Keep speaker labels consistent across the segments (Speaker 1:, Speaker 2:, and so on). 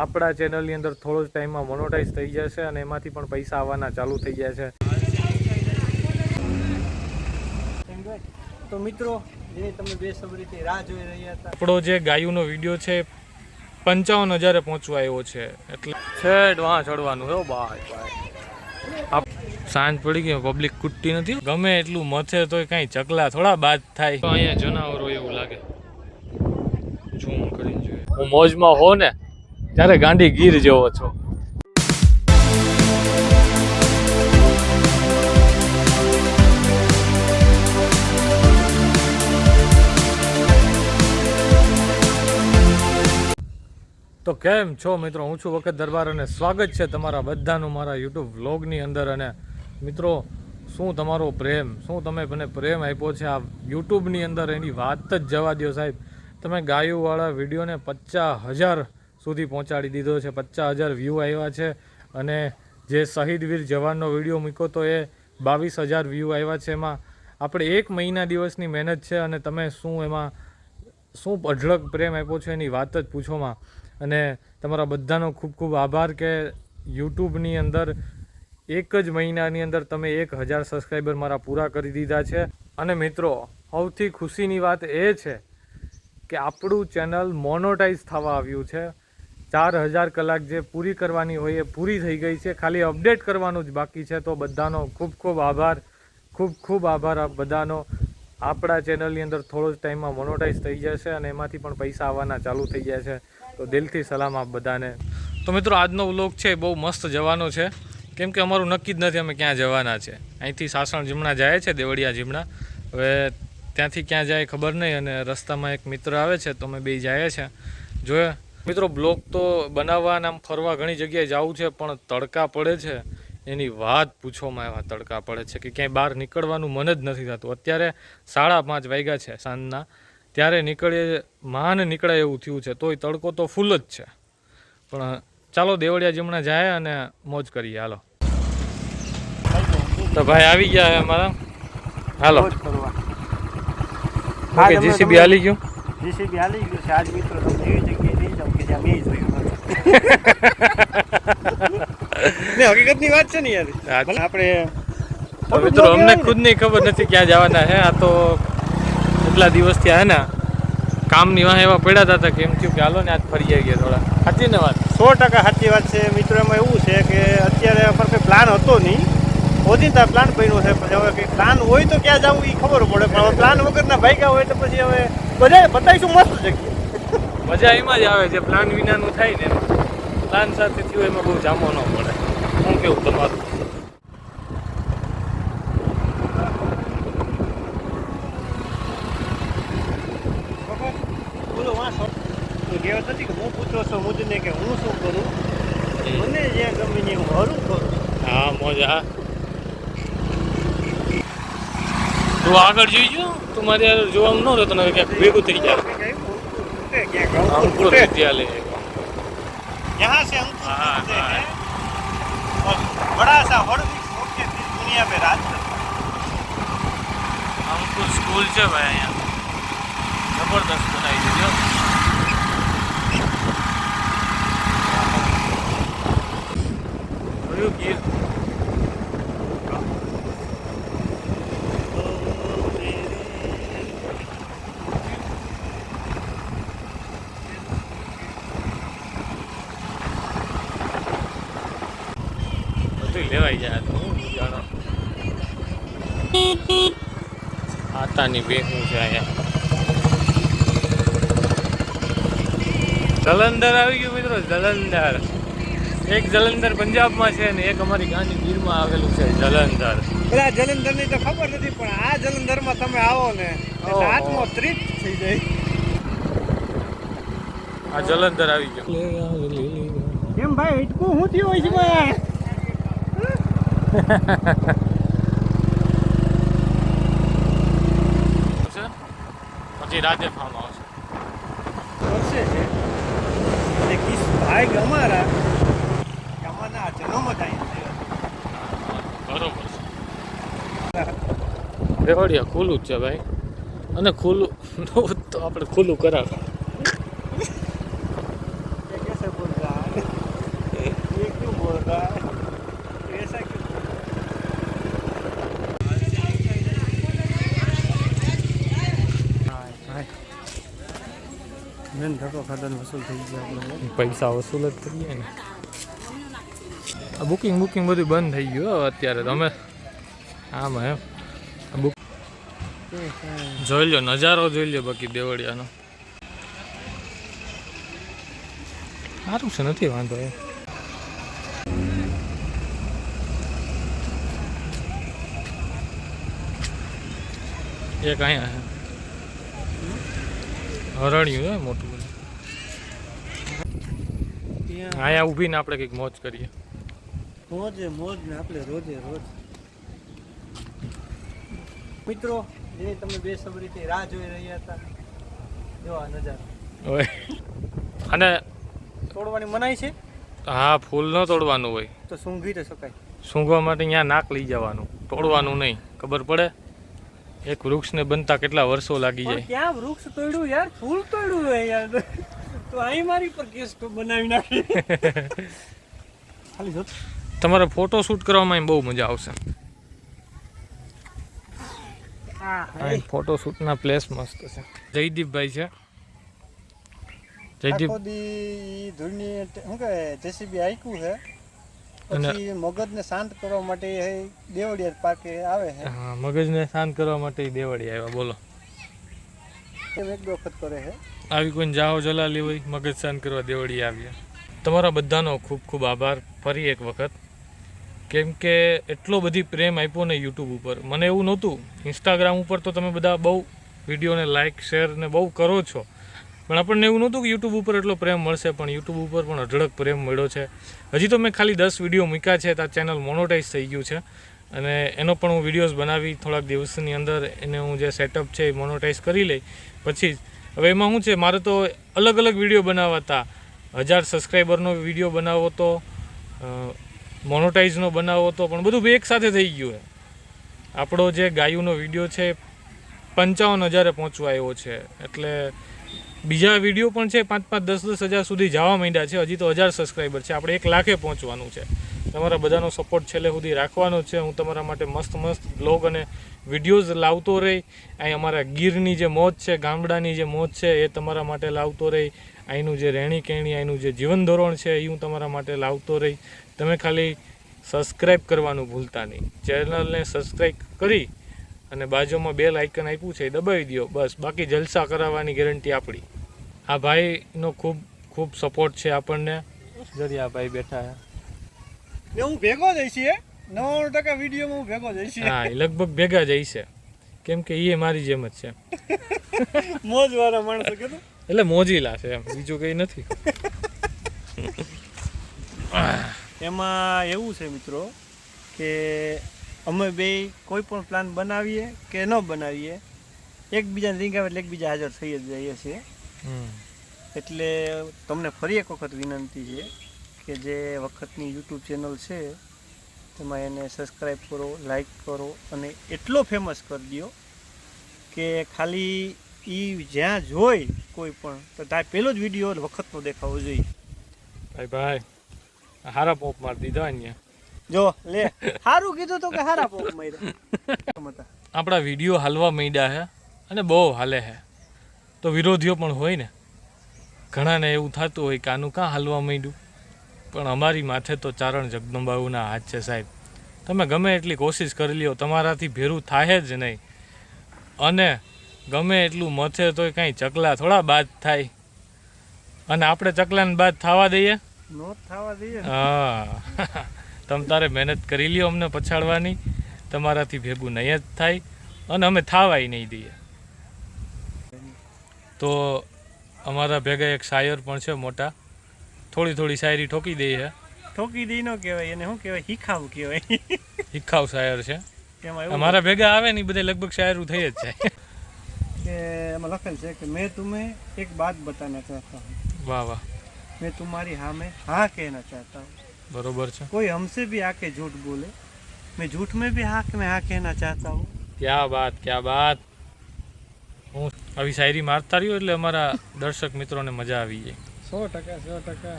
Speaker 1: આપણા ચેનલની અંદર થોડો જ ટાઈમમાં મોનોટાઈઝ થઈ જશે અને એમાંથી પણ પૈસા આવવાના ચાલુ થઈ જાય છે.
Speaker 2: તો મિત્રો જે તમે બે રાહ જોઈ રહ્યા હતા.
Speaker 1: આપણો જે ગાયુનો વીડિયો છે પંચાવન હજારે પહોંચવા આવ્યો છે. એટલે છેડ વાં ચડવાનું હો બાય બાય. આપ સાંજ પડી ગઈ પબ્લિક કૂટતી નથી. ગમે એટલું મથે તોય કાંઈ ચકલા થોડા બાદ થાય. તો અહીંયા જનાવરો એવું લાગે. ઝૂમ કરીને જોઈએ. હું મોજમાં હો ને ત્યારે ગાંડી ગીર જેવો છો. તો કેમ છો મિત્રો? હું છું વખત દરબાર અને સ્વાગત છે તમારા બધાનું મારા યુટ્યુબ વ્લોગની અંદર. અને મિત્રો, શું તમારો પ્રેમ? શું તમે મને પ્રેમ આપ્યો છે? આ યુટ્યુબની અંદર એની વાત જ જવા દો સાહેબ. તમે ગાયુવાળા વિડીયોને પચાસ હજાર સુધી પહોંચાડી દીધો છે. પચાસ હજાર વ્યૂ આવ્યા છે અને જે શહીદ વીર જવાનનો વીડિયો મૂક્યો તો એ બાવીસ હજાર વ્યૂ આવ્યા છે એમાં. આપણે એક મહિના દિવસની મહેનત છે અને તમે શું એમાં શું અઢળક પ્રેમ આપ્યો છે એની વાત જ પૂછોમાં અને તમારા બધાનો ખૂબ ખૂબ આભાર કે યુટ્યુબની અંદર એક જ મહિનાની અંદર તમે એક હજાર સબસ્ક્રાઈબર મારા પૂરા કરી દીધા છે. અને મિત્રો, સૌથી ખુશીની વાત એ છે કે આપણું ચેનલ મોનોટાઈઝ થવા આવ્યું છે. ચાર હજાર કલાક જે પૂરી કરવાની હોય એ પૂરી થઈ ગઈ છે. ખાલી અપડેટ કરવાનું જ બાકી છે. તો બધાનો ખૂબ ખૂબ આભાર. ખૂબ ખૂબ આભાર આપ બધાનો. આપણા ચેનલની અંદર થોડો જ ટાઈમમાં મોનોટાઈઝ થઈ જશે અને એમાંથી પણ પૈસા આવવાના ચાલુ થઈ જાય છે. તો દિલથી સલામ આપ બધાને. તો મિત્રો, આજનો વ્લોગ છે એ બહુ મસ્ત જવાનો છે. કેમ કે અમારું નક્કી જ નથી અમે ક્યાં જવાના છે. અહીંથી સાસણ જીમણા જાય છે, દેવળિયા જીમણા. હવે ત્યાંથી ક્યાં જાય ખબર નહીં અને રસ્તામાં એક મિત્ર આવે છે તો અમે બે જાય છે. જોઈએ મિત્રો બ્લોક તો બનાવવા આમ ફરવા ઘણી જગ્યાએ જવું છે પણ તડકા પડે છે. એની વાત પૂછોમાં એવા તડકા પડે છે કે ક્યાંય બહાર નીકળવાનું મન જ નથી થતું. અત્યારે સાડા પાંચ વાગ્યા છે સાંજના. ત્યારે નીકળીએ માન નીકળાય એવું થયું છે તોય તડકો તો ફૂલ જ છે. પણ ચાલો દેવળિયા જમણા જાય અને મોજ કરીએ. હાલો. તો ભાઈ આવી ગયા અમારા? હાલો. જીસીબી હાલી ગયું?
Speaker 2: જીસીબી હાલી ગયું છે. આજ મિત્રો તમને એવી જગ્યાએ લઈ કે જ્યાં મેં જોયું ને હકીકતની વાત છે ને યાર. આપણે
Speaker 1: મિત્રો અમને ખુદની ખબર નથી ક્યાં જવાના છે. આ તો કેટલા દિવસથી હે ને કામની વાહ એવા પડ્યા હતા કે એમ થયું કે હાલો ને આજ ફરી આવી ગયા થોડા. સાચી ને વાત?
Speaker 2: સો ટકા સાચી વાત છે. મિત્રો એમાં એવું છે કે અત્યારે પર કોઈ પ્લાન હતો નહીં. ઓચિંતા પ્લાન બન્યો છે. પછી હવે કંઈ પ્લાન હોય તો ક્યાં જવું એ ખબર પડે. પણ હવે પ્લાન વગરના ભાગ્યા હોય તો પછી હવે બધા બતાવીશું મસ્ત જગ્યા.
Speaker 1: મજા એમાં જ આવે જે પ્લાન વિનાનું થાય ને પ્લાન સાથે થયું એમાં બહુ જામો ન પડે. શું કેવું તમારું?
Speaker 2: બોલો વાંસો તો કહેવત હતી કે હું પૂછો છો મુજને કે હું શું કરું? મને જ્યાં ગમે ને હું હરું કરું.
Speaker 1: હા મોજા તું આગળ જોઈજો તું મારે જોવાનું ન રહેતો ને ક્યાંક ભેગું થઈ જાય. अंकुर विद्यालय
Speaker 2: यहाँ से हम मिलते
Speaker 1: हैं
Speaker 2: और बड़ा सा हॉर्लिक्स के दुनिया में राज
Speaker 1: अंकुर स्कूल जब है यहाँ जबरदस्त बनाई थी જાણો આતાની બેહું છે અહીંયા. જલંધર આવી ગયું મિત્રો જલંધર. એક જલંધર પંજાબમાં છે ને એક અમારી ગાંધી ગીરમાં આવેલું છે જલંધર.
Speaker 2: પેલા જલંધરની તો ખબર નથી પણ આ જલંધરમાં તમે આવો ને. આત્મો ત્રીત થઈ જાય.
Speaker 1: આ જલંધર આવી ગયો.
Speaker 2: કેમ ભાઈ હિટકું હું થયું હોય છે ભાઈ?
Speaker 1: છે પછી રાતે ફાર્મ આવશે.
Speaker 2: છે. અને કિસ ભાઈ અમારા કે અમારના જન્મ જ
Speaker 1: બરોબર છે. રેવડિયા ખુલ્લું જ છે ભાઈ. અને ખુલ્લું તો આપણે ખુલ્લું કરાવે
Speaker 2: કેસે બોલ રહા મેન ધક્કો ખાતાનો વસૂલ થઈ ગયો આપણે
Speaker 1: પૈસા વસૂલ જ કરીએ ને. આ બુકિંગ બુકિંગ બધું બંધ થઈ ગયું અત્યારે તમે આમ એમ. બુક જોઈ લો નજારો જોઈ લો બાકી દેવળિયાનો. સારું છે, નથી વાંધો એમ. એક અહીંયા છે હરણ્યું હે મોટું
Speaker 2: ત્યાં
Speaker 1: અહીંયા ઊભીને આપણે કંઈક મોજ કરીએ.
Speaker 2: મોજે મોજ ને આપણે રોજે રોજ. મિત્રો જે તમે બે સબરીથી રાહ જોઈ રહ્યા હતા. જો આ નજારો.
Speaker 1: ઓય. અને
Speaker 2: તોડવાની મનાઈ છે?
Speaker 1: હા ફૂલ ન તોડવાનું હોય.
Speaker 2: તો સૂંઘી તો શકાય.
Speaker 1: સૂંઘવા માટે અહીંયા નાક લઈ જવાનું. તોડવાનું નહીં. ખબર પડે? એક વૃક્ષને બનતા કેટલા વર્ષો લાગી જાય.
Speaker 2: ક્યાં વૃક્ષ તોડ્યું યાર? ફૂલ તોડ્યું યાર. તો અહીં મારી પર કેસ તો બનાવી નાખી. ખાલી જોત.
Speaker 1: તમારો ફોટો શૂટ કરવામાં બહુ મજા આવશે.
Speaker 2: આ
Speaker 1: ફોટો શૂટના પ્લેસ મસ્ત છે. જયદીપભાઈ છે. જયદીપ
Speaker 2: ધૂળની શું કહેવાય જેસીબી આયકું છે
Speaker 1: અને-
Speaker 2: પછી મગજને શાંત કરવા માટે એ પાકે આવે છે
Speaker 1: હા મગજને શાંત કરવા માટે દેવાડી આવ્યા બોલો.
Speaker 2: એક વખત કરે છે
Speaker 1: આવી કોઈ જાહો જલાલી હોય, મગજ શાંત કરવા દેવળી આવ્યા તમારા બધાનો ખૂબ ખૂબ આભાર ફરી એક વખત. કેમ કે એટલો બધી પ્રેમ આપ્યો ને યુટ્યુબ ઉપર. મને એવું નહોતું. ઇન્સ્ટાગ્રામ ઉપર તો તમે બધા બહુ વિડીયોને લાઇક શેર ને બહુ કરો છો. પણ આપણને એવું નહોતું કે યુટ્યુબ ઉપર એટલો પ્રેમ મળશે, પણ યુટ્યુબ ઉપર પણ અઢળક પ્રેમ મળ્યો છે. હજી તો મેં ખાલી દસ વીડિયો મૂક્યા છે, તો આ ચેનલ મોનોટાઈઝ થઈ ગયું છે. અને એનો પણ હું વિડીયોઝ બનાવી થોડાક દિવસની અંદર, એને હું જે સેટઅપ છે એ મોનોટાઈઝ કરી લઈ. પછી જ હવે એમાં શું છે? મારે તો અલગ અલગ વીડિયો બનાવવા હતા હજાર સબસ્ક્રાઈબરનો વીડિયો બનાવવો તો મોનોટાઈઝનો બનાવવો તો, પણ બધું એક સાથે થઈ ગયું છે આપણો જે ગાયુનો વીડિયો છે, પંચાવન હજારે પહોંચવા આવ્યો છે. એટલે બીજા વીડિયો પણ છે, પાંચ પાંચ દસ દસ હજાર સુધી જવા માંડ્યા છે. હજી તો હજાર સબસ્ક્રાઈબર છે. આપણે એક લાખે પહોંચવાનું છે. તમારા બધાનો સપોર્ટ છેલ્લે સુધી રાખવાનો છે. હું તમારા માટે મસ્ત મસ્ત બ્લોગ અને વિડીયોઝ લાવતો રહી. અહીં અમારા ગીરની જે મોજ છે, ગામડાની જે મોજ છે, એ તમારા માટે લાવતો રહી. અહીંનું જે રહેણી કહેણી, અહીંનું જે જીવન ધોરણ છે, એ હું તમારા માટે લાવતો રહી. તમે ખાલી સબસ્ક્રાઈબ કરવાનું ભૂલતા નહીં. ચેનલને સબસ્ક્રાઈબ કરી અને બાજુમાં બેલ આઇકન આપ્યું છે, એ દબાવી દો. બસ, બાકી જલસા કરાવવાની ગેરંટી આપણી. આ ભાઈનો ખૂબ ખૂબ સપોર્ટ છે આપણને. જરી આ ભાઈ બેઠા છે.
Speaker 2: ને હું ભેગો જઈશ છે નવ્વાણું ટકા વિડીયોમાં હું ભેગો જઈશ
Speaker 1: હા લગભગ ભેગા જ છે કેમ કે એ મારી જેમ જ છે.
Speaker 2: મોજ વાળા માણસો
Speaker 1: એટલે મોજીલા છે એમ બીજું કંઈ નથી.
Speaker 2: એમાં એવું છે મિત્રો કે અમે બે કોઈ પણ પ્લાન બનાવીએ કે ન બનાવીએ એકબીજાને રીંગાવે આવે એટલે એકબીજા હાજર થઈ જ જઈએ છીએ. એટલે તમને ફરી એક વખત વિનંતી છે કે જે વખતની યુટ્યુબ ચેનલ છે તેમાં એને સબસ્ક્રાઈબ કરો લાઈક કરો અને એટલો ફેમસ કરી દો કે ખાલી એ જ્યાં જોઈ કોઈ પણ તો તારે પહેલો જ વીડિયો વખતનો દેખાવો જોઈએ.
Speaker 1: ભાઈ ભાઈ હારા પોપ મારી દીધા અહીંયા.
Speaker 2: જો લે સારું કીધું તો કે હારા પોપ માર્યા.
Speaker 1: આપણા વીડિયો હાલવા માંડ્યા છે અને બહુ હાલે છે તો વિરોધીઓ પણ હોય ને. ઘણાને એવું થતું હોય કે આનું કાં હાલવા માંડ્યું? પણ અમારી માથે તો ચારણ જગદંબાઉના હાથ છે સાહેબ. તમે ગમે એટલી કોશિશ કરી લ્યો તમારાથી ભેરું થાય જ નહીં. અને ગમે એટલું મથે તોય કાંઈ ચકલા થોડા બાદ થાય. અને આપણે ચકલાને બાદ થવા દઈએ?
Speaker 2: નો થવા દઈએ
Speaker 1: હા. તમે તારે મહેનત કરી લ્યો અમને પછાડવાની. તમારાથી ભેગું નહીં જ થાય અને અમે થાવાય નહીં દઈએ. તો અમારા ભેગા એક શાયર પણ છે મોટા. થોડી થોડી શાયરી ઠોકી દઈએ
Speaker 2: ઠોકી દી ન કહેવાય એને શું કહેવાય હિખાવ કહેવાય
Speaker 1: હિખાવ શાયર છે
Speaker 2: એમાં એવું
Speaker 1: અમારા ભેગા આવે ને એ બધા લગભગ શાયરું થઈ જ જાય
Speaker 2: કે એમાં લખેલ છે કે મેં तुम्हें एक बात बताना चाहता हूँ
Speaker 1: વાહ વાહ
Speaker 2: मैं तुम्हारी हाँ में हाँ कहना चाहता हूँ
Speaker 1: બરોબર છે
Speaker 2: कोई हमसे भी आके झूठ बोले मैं झूठ में भी हाँ में हाँ कहना चाहता हूँ
Speaker 1: ક્યાં બાત ક્યાં બાત હું આવી શાયરી મારતા રહ્યો એટલે અમારા દર્શક મિત્રોને મજા આવી જાય
Speaker 2: સો ટકા સો ટકા.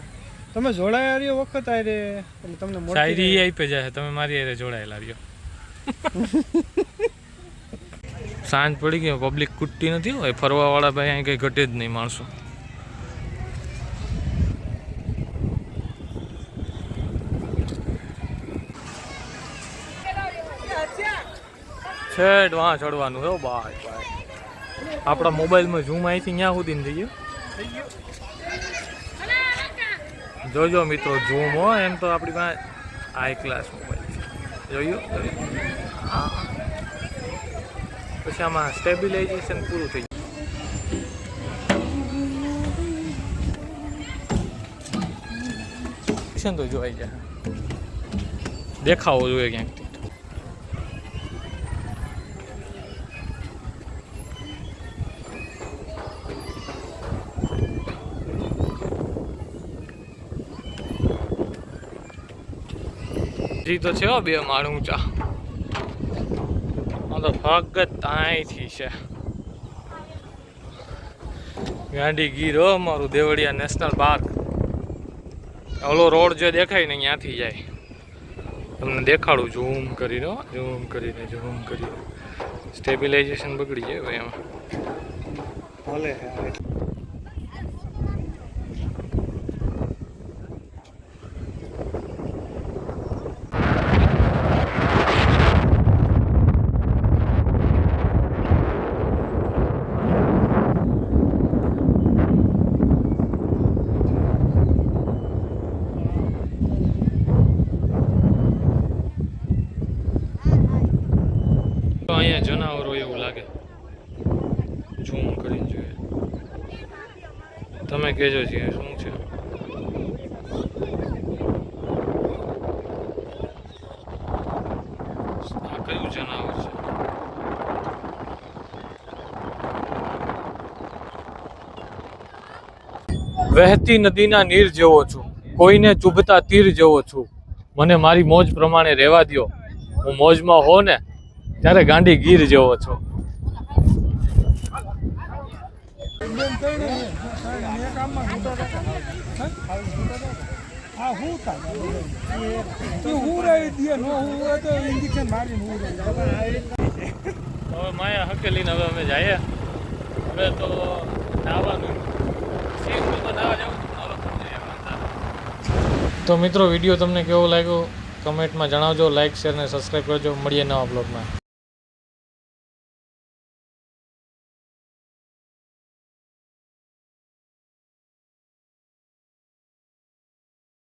Speaker 2: તમે જોડાયા રહ્યો વખત આ રે એટલે તમને
Speaker 1: શાયરી. આપી જાય તમે મારી અરે જોડાયેલા રહ્યો. સાંજ પડી ગઈ પબ્લિક કુટ્ટી નથી હોય ફરવા વાળા ભાઈ અહીં કઈ ઘટે જ નહીં માણસો. છેડ વાં ચડવાનું હો ભાઈ ભાઈ આપણા મોબાઈલમાં ઝૂમ અહીંથી ત્યાં સુધી થઈ ગયું. જોજો મિત્રો ઝૂમ હો, એમ તો આપણી પાસે હાઈ ક્લાસ મોબાઈલ છે. જોયું? પછી આમાં સ્ટેબિલાઇઝેશન પૂરું થઈ ગયું. તો જોઈ જાય દેખાવો જોઈએ ક્યાંકથી. હજી તો છે બે માળ ઊંચા તો ફક્ત અહીંથી છે. ગાંડી ગીર મારું દેવળિયા નેશનલ પાર્ક. ઓલો રોડ જે દેખાય ને ત્યાંથી જાય. તમને દેખાડું ઝૂમ કરીને ઝૂમ કરીને ઝૂમ કરીને. સ્ટેબિલાઇઝેશન બગડી જાય ભાઈ એમાં.
Speaker 2: ભલે
Speaker 1: તો અહીંયા જનાવરો એવું લાગે. ઝૂમ કરીને જોઈએ. તમે કહેજો છીએ શું છે. છે? વહેતી નદીના નીર જેવો છું. કોઈને ચૂભતા તીર જેવો છું. મને મારી મોજ પ્રમાણે રહેવા દ્યો. હું મોજમાં હો ને ત્યારે ગાંડી ગીર જેવો છો. હવે માયા હકેલીને હવે અમે જઈએ. હવે તો નાવાનું. તો મિત્રો, વીડિયો તમને કેવો લાગ્યો? કમેન્ટમાં જણાવજો લાઇક શેર અને સબસ્ક્રાઈબ કરજો. મળીએ નવા બ્લોગમાં